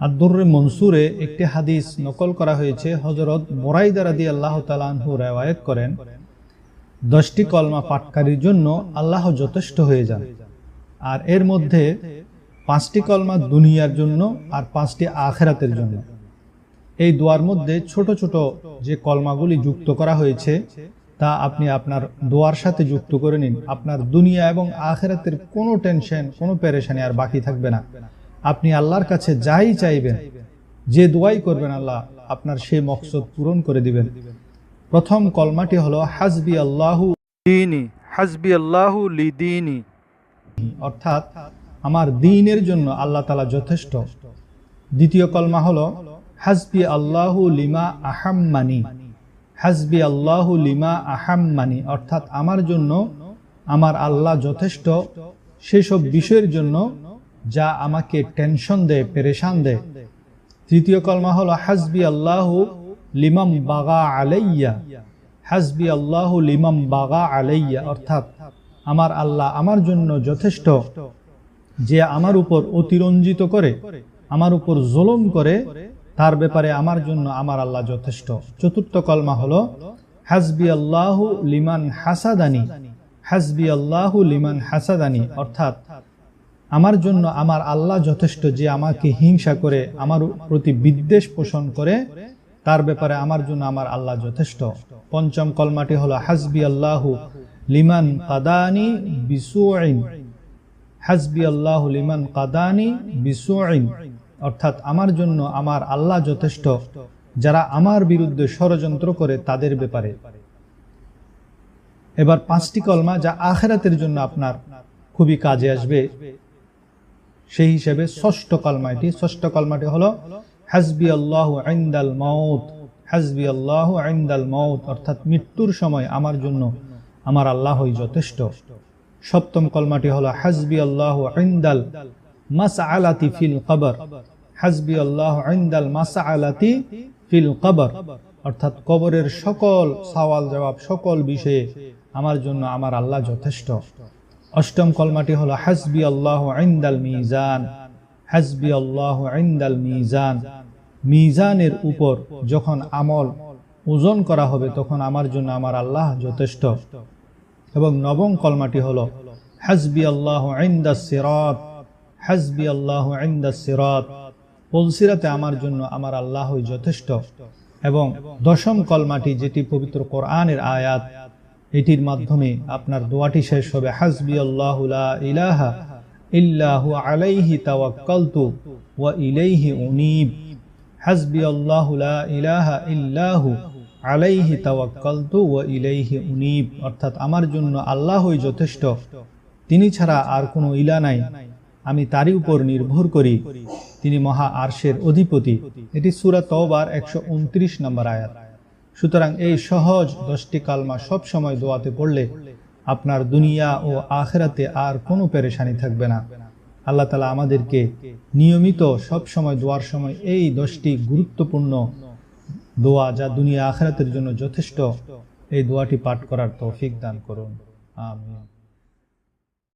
আব্দুর মনসুরে একটি হাদিস নকল করা হয়েছে হজরত মোরাইদা রাদি আল্লাহ তালাহু রেওয়ায়ত করেন। দশটি কলমা পাটকারীর জন্য আল্লাহ যথেষ্ট হয়ে যান। আর এর মধ্যে পাঁচটি কলমা দুনিয়ার জন্য আর পাঁচটি আখেরাতের জন্য। এই দোয়ার মধ্যে ছোট ছোট যে কলমাগুলি যুক্ত করা হয়েছে, তা আপনি আপনার দোয়ার সাথে যুক্ত করে নিন। আপনার দুনিয়া এবং আখেরাতের কোনো টেনশন, কোনো পেরেশানি আর বাকি থাকবে না। আপনি আল্লাহর কাছে যাই চাইবেন, যে দোয়াই করবেন আল্লাহ, আপনার সেই মকসদ পূরণ করে দিবেন। প্রথম কলমাটি হলো হাজবি আল্লাহু দিনী হাসবি আল্লাহু অর্থাৎ, আমার দিনের জন্য আল্লাহ তালা যথেষ্ট। দ্বিতীয় কলমা হলো হাজবি আল্লাহু লিমা আহাম্মানি। হাজবি আল্লাহু লিমা আহাম্মানি। অর্থাৎ, আমার জন্য, আমার আল্লাহ যথেষ্ট। সেসব বিষয়ের জন্য যা আমাকে টেনশন দেয়, পেরেশান দেয়। তৃতীয় কলমা হলো হাজবি আল্লাহু লিমাম বাগা আলাইয়া। হাজবি আল্লাহু লিমাম বাগা আলাইয়া। অর্থাৎ, আমার আল্লাহ আমার জন্য যথেষ্ট, যে আমার উপর অতিরঞ্জিত করে, আমার উপর জুলুম করে, তার ব্যাপারে আমার জন্য আমার আল্লাহ যথেষ্ট। চতুর্থ কলমা হলো হাজবি আল্লাহু লিমান হাসাদানি। হাজবি আল্লাহু লিমান হাসাদানি। অর্থাৎ আমার জন্য আমার আল্লাহ যথেষ্ট যে আমাকে হিংসা করে, আমার প্রতি বিদ্বেষ পোষণ করে, তার ব্যাপারে আমার জন্য আমার আল্লাহ যথেষ্ট। পঞ্চম কলমাটি হলো হাজবি আল্লাহু লিমান কাদানি বিসুইন। হাজবি আল্লাহ লিমান কাদানি বিসুইন। অর্থাৎ আমার জন্য আমার আল্লাহ যথেষ্ট, যারা আমার বিরুদ্ধে ষড়যন্ত্র করে তাদের ব্যাপারে। এবার পাঁচটি কলমা যা আখেরাতের জন্য আপনার খুবই কাজে আসবে। সেই হিসেবে ষষ্ঠ কলমাটি ষষ্ঠ কলমাটি হলো হাজবি আল্লাহ আইন্দাল মাউত হাজবি আল্লাহ আইন্দাল মাউত, অর্থাৎ মৃত্যুর সময় আমার জন্য আমার আল্লাহই যথেষ্ট। সপ্তম কলমাটি হলো হাজবি আল্লাহ আইন্দাল মাস আলাতি ফিল কবর হাজবি আল্লাহ আইন্দাল মাস আলাতি ফিল কবর, অর্থাৎ কবরের সকল সওয়াল জবাব সকল বিষয়ে আমার জন্য আমার আল্লাহ যথেষ্ট। অষ্টম কলমাটি হলো, হাসবি আল্লাহ আইন্দাল মিজান, হাসবি আল্লাহ আইন্দাল মিজান। মিজানের উপর যখন আমল ওজন করা হবে, তখন আমার জন্য আমার আল্লাহ যথেষ্ট। এবং নবম কলমাটি হলো, হাসবি আল্লাহ আইন্দা সিরাত, হাসবি আল্লাহ আইন্দা সিরাত। পলসিরাতে আমার জন্য আমার আল্লাহই যথেষ্ট। এবং দশম কলমাটি, যেটি পবিত্র কোরআনের আয়াত এটির মাধ্যমে আপনার দোয়াটি শেষ হবে। হাসবি আল্লাহ আমার জন্য আল্লাহই যথেষ্ট, তিনি ছাড়া আর কোনো ইলা নাই। আমি তারই উপর নির্ভর করি, তিনি মহা আরশের অধিপতি। এটি সূরা তওবার একশো উনত্রিশ নম্বর আয়াত। সুতরাং এই সহজ দশটি কালমা সব সময় দোয়াতে পড়লে আপনার দুনিয়া ও আখেরাতে আর কোনো পেরেশানি থাকবে না। আল্লাহ তালা আমাদেরকে নিয়মিত সব সময় দোয়ার সময় এই দশটি গুরুত্বপূর্ণ দোয়া যা দুনিয়া আখেরাতের জন্য যথেষ্ট, এই দোয়াটি পাঠ করার তৌফিক দান করুন। আমিন।